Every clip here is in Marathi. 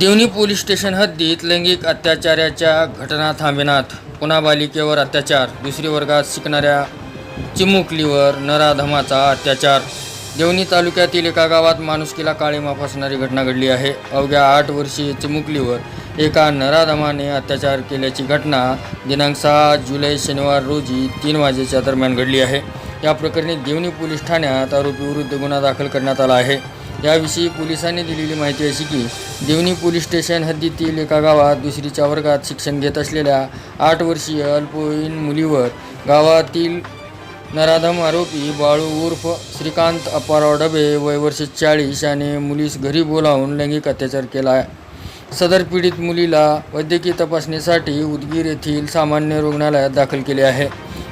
देवणी पोलीस स्टेशन हद्दीत लैंगिक अत्याचाराच्या घटना थांबविण्यात पुन्हा बालिकेवर अत्याचार दुसरी वर्गात शिकणाऱ्या चिमुकलीवर नराधमाचा अत्याचार. देवणी तालुक्यातील एका गावात माणुसकीला काळीमा असणारी घटना घडली आहे. अवघ्या आठ वर्षीय चिमुकलीवर एका नराधमाने अत्याचार केल्याची घटना दिनांक सहा जुलै शनिवार रोजी तीन वाजेच्या दरम्यान घडली आहे. या प्रकरणी देवणी पोलीस ठाण्यात आरोपीविरुद्ध गुन्हा दाखल करण्यात आला आहे. याविषयी पोलिसांनी दिलेली माहिती अशी की देवणी पोलीस स्टेशन हद्दीतील एका गावात दुसरीच्या वर्गात शिक्षण घेत असलेल्या आठ वर्षीय अल्पवयीन मुलीवर गावातील नराधम आरोपी बाळू उर्फ श्रीकांत अप्पाराव डबे वय वर्ष चाळीस याने मुलीस घरी बोलावून लैंगिक अत्याचार केला. आहे सदर पीडित मुलीला वैद्यकीय तपासणीसाठी उदगीर येथील सामान्य रुग्णालयात दाखल केले आहे.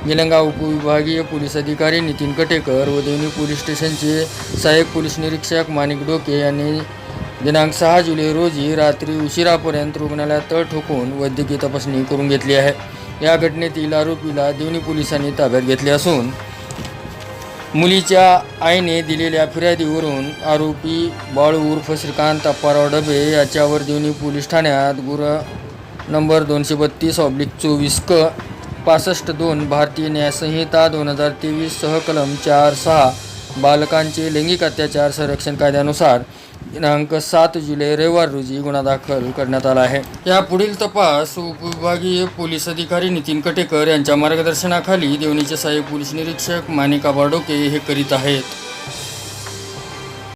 निलंगा उपविभागीय पोलीस अधिकारी नितीन कटेकर व देवणी पोलीस स्टेशनचे सहाय्यक पोलीस निरीक्षक माणिक डोके यांनी दिनांक सहा जुलै रोजी रात्री उशिरापर्यंत रुग्णालयात तळ ठोकून वैद्यकीय तपासणी करून घेतली आहे. या घटनेतील आरोपीला देवणी पोलिसांनी ताब्यात घेतले असून मुलीच्या आईने दिलेल्या फिर्यादीवरून आरोपी बाळू उर्फ श्रीकांत अप्पाराव डबे याच्यावर देवणी पोलीस ठाण्यात गुन्हा नंबर दोनशे बत्तीस ऑब्लिक चोवीस क पासष्ट दोन भारतीय न्यायसंहिता दोन हजार तेवीस सहकलम चार सहा बालकांचे लैंगिक अत्याचार संरक्षण कायद्यानुसार दिनांक सात जुलै रविवार रोजी गुन्हा दाखल करण्यात आला आहे. या पुढील तपास उपविभागीय पोलीस अधिकारी नितीन कटेकर यांच्या मार्गदर्शनाखाली देवणीचे सहाय्यक पोलीस निरीक्षक मानिका बाडोके हे करीत आहेत.